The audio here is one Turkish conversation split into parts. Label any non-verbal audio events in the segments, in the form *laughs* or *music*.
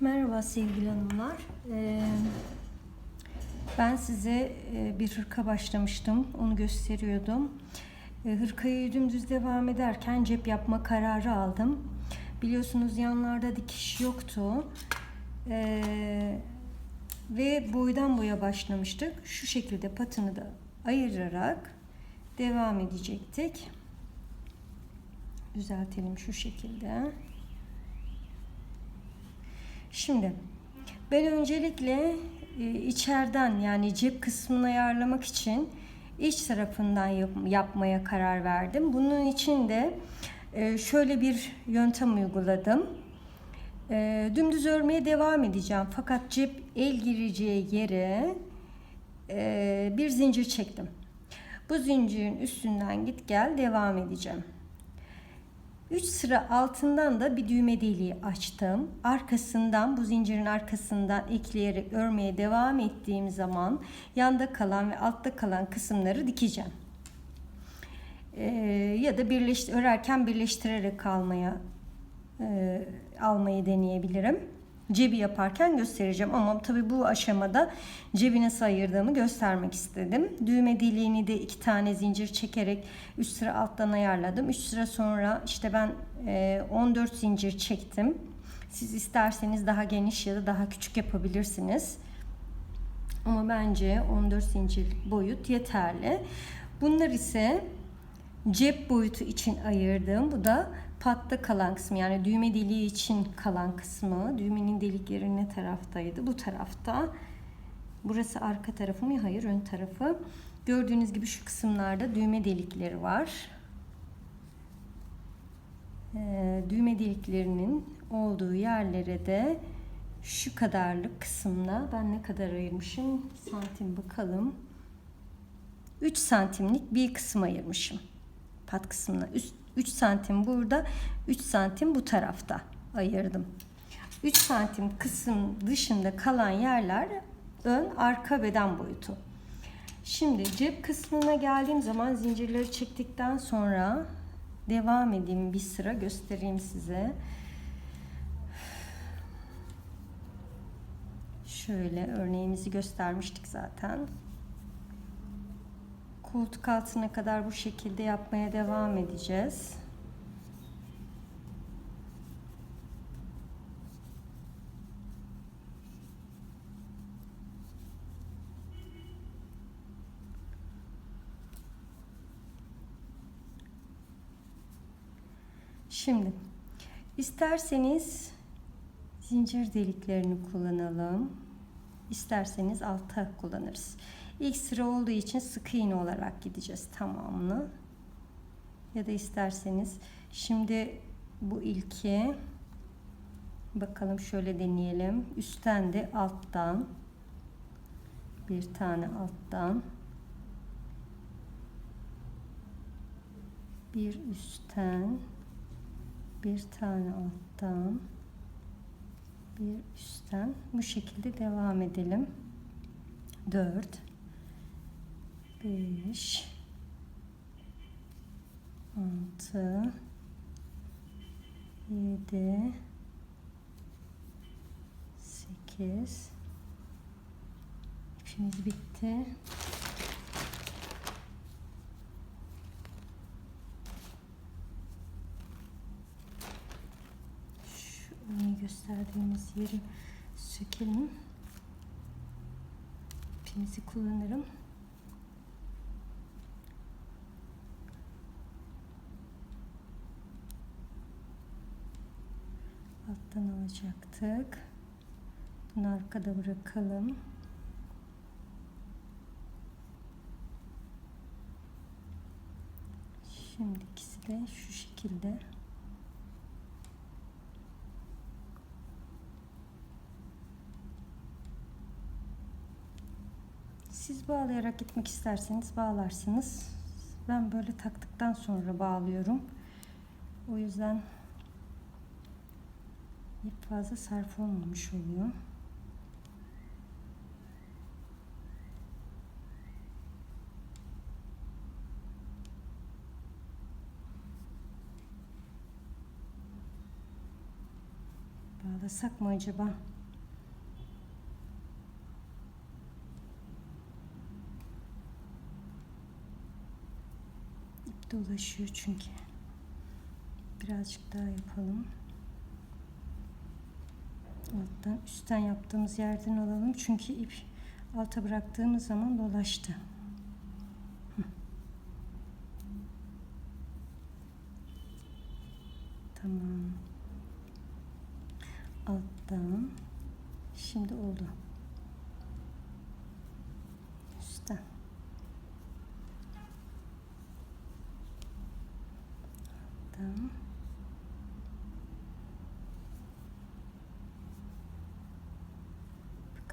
Merhaba sevgili hanımlar. Ee, ben size e, bir hırka başlamıştım. Onu gösteriyordum. Ee, Hırkayı dümdüz devam ederken cep yapma kararı aldım. Biliyorsunuz yanlarda dikiş yoktu. Ee, ve boydan boya başlamıştık. Şu şekilde patını da ayırarak devam edecektik. Düzeltelim şu şekilde. Şimdi ben öncelikle e, içeriden yani cep kısmını ayarlamak için iç tarafından yap- yapmaya karar verdim. Bunun için de e, şöyle bir yöntem uyguladım. E, Dümdüz örmeye devam edeceğim fakat cep el gireceği yere bir zincir çektim. Bu zincirin üstünden git gel devam edeceğim. 3 sıra altından da bir düğme deliği açtım. Arkasından bu zincirin arkasından ekleyerek örmeye devam ettiğim zaman yanda kalan ve altta kalan kısımları dikeceğim. Ee, ya da birleş, örerken birleştirerek almaya e, almayı deneyebilirim. Cebi yaparken göstereceğim ama tabii bu aşamada cebi nasıl ayırdığımı göstermek istedim. Düğme deliğini de iki tane zincir çekerek 3 sıra alttan ayarladım. 3 sıra sonra işte ben e, 14 zincir çektim. Siz isterseniz daha geniş ya da daha küçük yapabilirsiniz. Ama bence 14 zincir boyut yeterli. Bunlar ise cep boyutu için ayırdığım bu da patta kalan kısmı yani düğme deliği için kalan kısmı. Düğmenin delikleri ne taraftaydı? Bu tarafta. Burası arka tarafı mı? Hayır ön tarafı. Gördüğünüz gibi şu kısımlarda düğme delikleri var. Ee, düğme deliklerinin olduğu yerlere de şu kadarlık kısımla ben ne kadar ayırmışım santim bakalım 3 santimlik bir kısım ayırmışım pat kısmına 3 santim burada 3 santim bu tarafta ayırdım. 3 santim kısım dışında kalan yerler ön arka beden boyutu. Şimdi cep kısmına geldiğim zaman zincirleri çektikten sonra devam edeyim bir sıra göstereyim size. Şöyle örneğimizi göstermiştik zaten. Koltuk altına kadar bu şekilde yapmaya devam edeceğiz. Şimdi isterseniz zincir deliklerini kullanalım. İsterseniz alta kullanırız. İlk sıra olduğu için sık iğne olarak gideceğiz tamamını. Ya da isterseniz şimdi bu ilki bakalım şöyle deneyelim. Üstten de alttan bir tane alttan bir üstten bir tane alttan bir üstten bu şekilde devam edelim. 4 5 6 7 8 İpimiz bitti. örneği gösterdiğimiz yeri sökelim. İpimizi kullanırım. Alttan alacaktık. Bunu arkada bırakalım. Şimdi ikisi de şu şekilde Siz bağlayarak gitmek isterseniz bağlarsınız. Ben böyle taktıktan sonra bağlıyorum. O yüzden ip fazla sarf olmamış oluyor. Bağlasak mı acaba? İp dolaşıyor çünkü. Birazcık daha yapalım. Alttan üstten yaptığımız yerden alalım. Çünkü ip alta bıraktığımız zaman dolaştı. Tamam. Alttan. Şimdi oldu. Üstten. Alttan.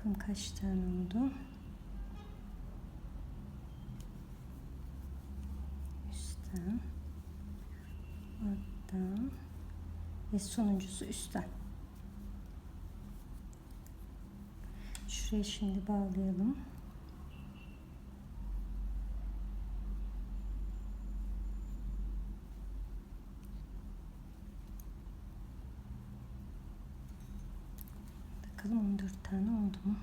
Bakalım kaç tane oldu. Üstten. Alttan. Ve sonuncusu üstten. Şuraya şimdi bağlayalım. Bakalım 14 tane oldu mu?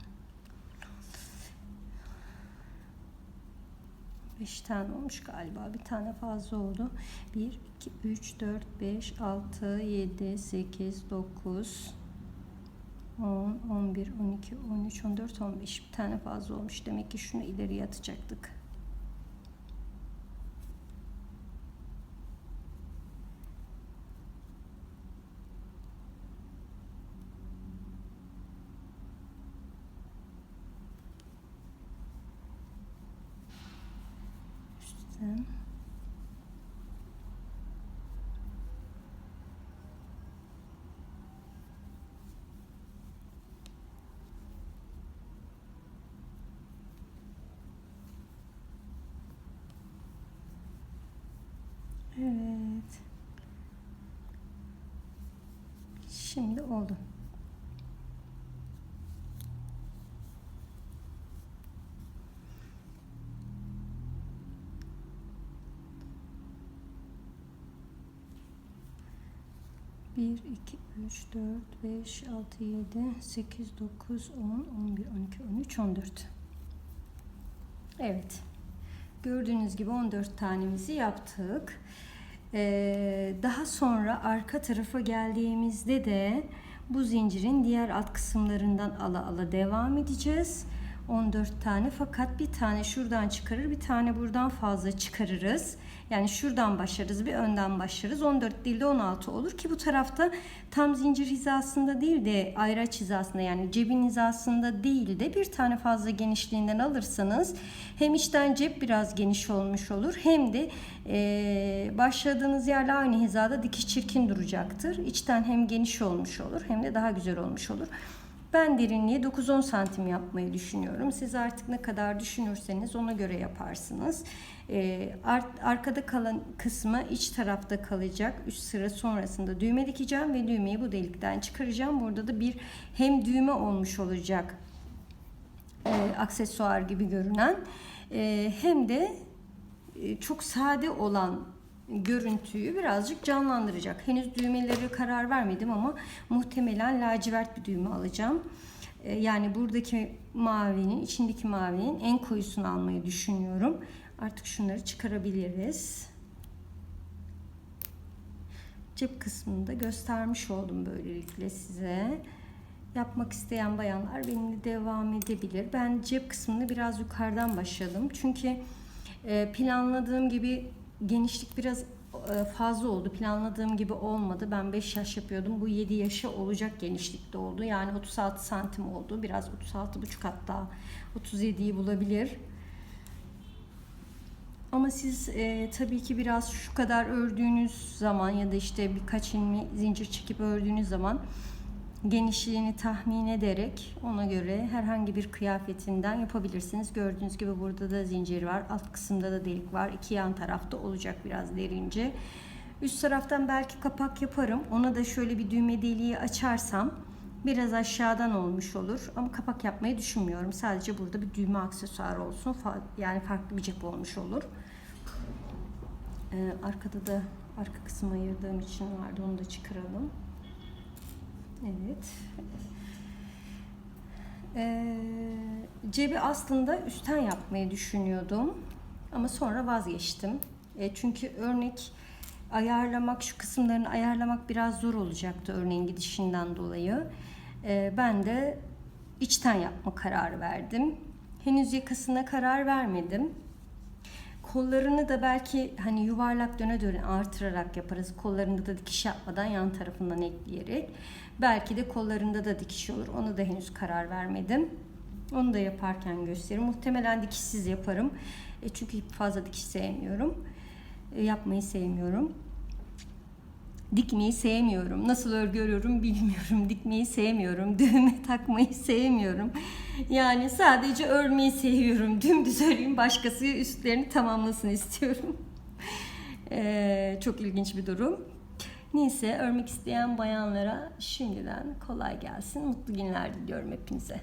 5 tane olmuş galiba. Bir tane fazla oldu. 1, 2, 3, 4, 5, 6, 7, 8, 9, 10, 11, 12, 13, 14, 15. Bir tane fazla olmuş. Demek ki şunu ileriye atacaktık. Üstten. Evet. Şimdi oldu. Bir, iki, üç, dört, beş, altı, yedi, sekiz, dokuz, on, on bir, on iki, on üç, on dört. Evet. Gördüğünüz gibi 14 tanemizi yaptık. Ee, daha sonra arka tarafa geldiğimizde de bu zincirin diğer alt kısımlarından ala ala devam edeceğiz. 14 tane fakat bir tane şuradan çıkarır bir tane buradan fazla çıkarırız. Yani şuradan başlarız bir önden başlarız. 14 değil de 16 olur ki bu tarafta tam zincir hizasında değil de ayraç hizasında yani cebin hizasında değil de bir tane fazla genişliğinden alırsanız hem içten cep biraz geniş olmuş olur hem de e, başladığınız yerle aynı hizada dikiş çirkin duracaktır. İçten hem geniş olmuş olur hem de daha güzel olmuş olur. Ben derinliği 9-10 santim yapmayı düşünüyorum. Siz artık ne kadar düşünürseniz ona göre yaparsınız. Ee, arkada kalan kısmı iç tarafta kalacak. Üst sıra sonrasında düğme dikeceğim ve düğmeyi bu delikten çıkaracağım. Burada da bir hem düğme olmuş olacak e, aksesuar gibi görünen e, hem de e, çok sade olan görüntüyü birazcık canlandıracak. Henüz düğmeleri karar vermedim ama muhtemelen lacivert bir düğme alacağım. Ee, yani buradaki mavinin, içindeki mavinin en koyusunu almayı düşünüyorum. Artık şunları çıkarabiliriz. Cep kısmını da göstermiş oldum böylelikle size. Yapmak isteyen bayanlar benimle devam edebilir. Ben cep kısmını biraz yukarıdan başladım. Çünkü e, planladığım gibi genişlik biraz e, fazla oldu. Planladığım gibi olmadı. Ben 5 yaş yapıyordum. Bu 7 yaşa olacak genişlikte oldu. Yani 36 santim oldu. Biraz 36 buçuk hatta 37'yi bulabilir. Ama siz e, tabii ki biraz şu kadar ördüğünüz zaman ya da işte birkaç ilmi zincir çekip ördüğünüz zaman genişliğini tahmin ederek ona göre herhangi bir kıyafetinden yapabilirsiniz. Gördüğünüz gibi burada da zincir var. Alt kısımda da delik var. İki yan tarafta olacak biraz derince. Üst taraftan belki kapak yaparım. Ona da şöyle bir düğme deliği açarsam biraz aşağıdan olmuş olur. Ama kapak yapmayı düşünmüyorum. Sadece burada bir düğme aksesuarı olsun. Yani farklı bir cep olmuş olur. Ee, arkada da arka kısmı ayırdığım için vardı. Onu da çıkaralım. Evet. Ee, cebi aslında üstten yapmayı düşünüyordum. Ama sonra vazgeçtim. E, çünkü örnek ayarlamak, şu kısımlarını ayarlamak biraz zor olacaktı örneğin gidişinden dolayı. E, ben de içten yapma kararı verdim. Henüz yakasına karar vermedim. Kollarını da belki hani yuvarlak döne döne artırarak yaparız. Kollarında da dikiş yapmadan yan tarafından ekleyerek. Belki de kollarında da dikiş olur. Onu da henüz karar vermedim. Onu da yaparken gösteririm. Muhtemelen dikişsiz yaparım. E çünkü fazla dikiş sevmiyorum. E, yapmayı sevmiyorum. Dikmeyi sevmiyorum. Nasıl örgü örüyorum bilmiyorum. *laughs* Dikmeyi sevmiyorum. Düğme takmayı sevmiyorum. Yani sadece örmeyi seviyorum. *laughs* Dümdüz öreyim başkası üstlerini tamamlasın istiyorum. *laughs* Ee, çok ilginç bir durum. Neyse örmek isteyen bayanlara şimdiden kolay gelsin. Mutlu günler diliyorum hepinize.